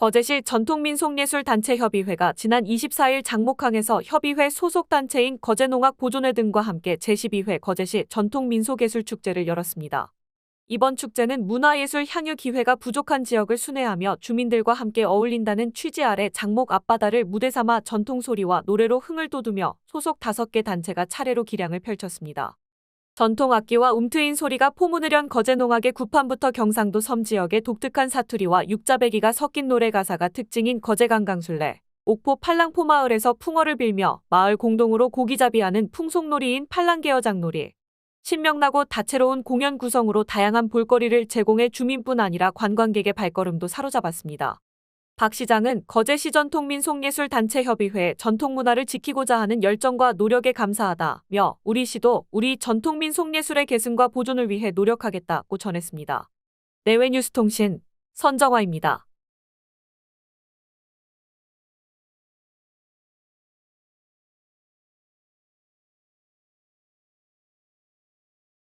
거제시 전통민속예술단체협의회가 지난 24일 장목항에서 협의회 소속 단체인 거제농악 보존회 등과 함께 제12회 거제시 전통민속예술축제를 열었습니다. 이번 축제는 문화예술 향유 기회가 부족한 지역을 순회하며 주민들과 함께 어울린다는 취지 아래 장목 앞바다를 무대 삼아 전통소리와 노래로 흥을 돋우며 소속 5개 단체가 차례로 기량을 펼쳤습니다. 전통 악기와 움트인 소리가 포문을 연 거제농악의 구판부터 경상도 섬 지역의 독특한 사투리와 육자배기가 섞인 노래 가사가 특징인 거제강강술래, 옥포 팔랑포 마을에서 풍어를 빌며 마을 공동으로 고기잡이하는 풍속놀이인 팔랑개어장놀이, 신명나고 다채로운 공연 구성으로 다양한 볼거리를 제공해 주민뿐 아니라 관광객의 발걸음도 사로잡았습니다. 박 시장은 거제시 전통민 속예술단체협의회 전통문화를 지키고자 하는 열정과 노력에 감사하다며 우리 시도 우리 전통민 속예술의 계승과 보존을 위해 노력하겠다고 전했습니다. 내외뉴스통신 선정화입니다.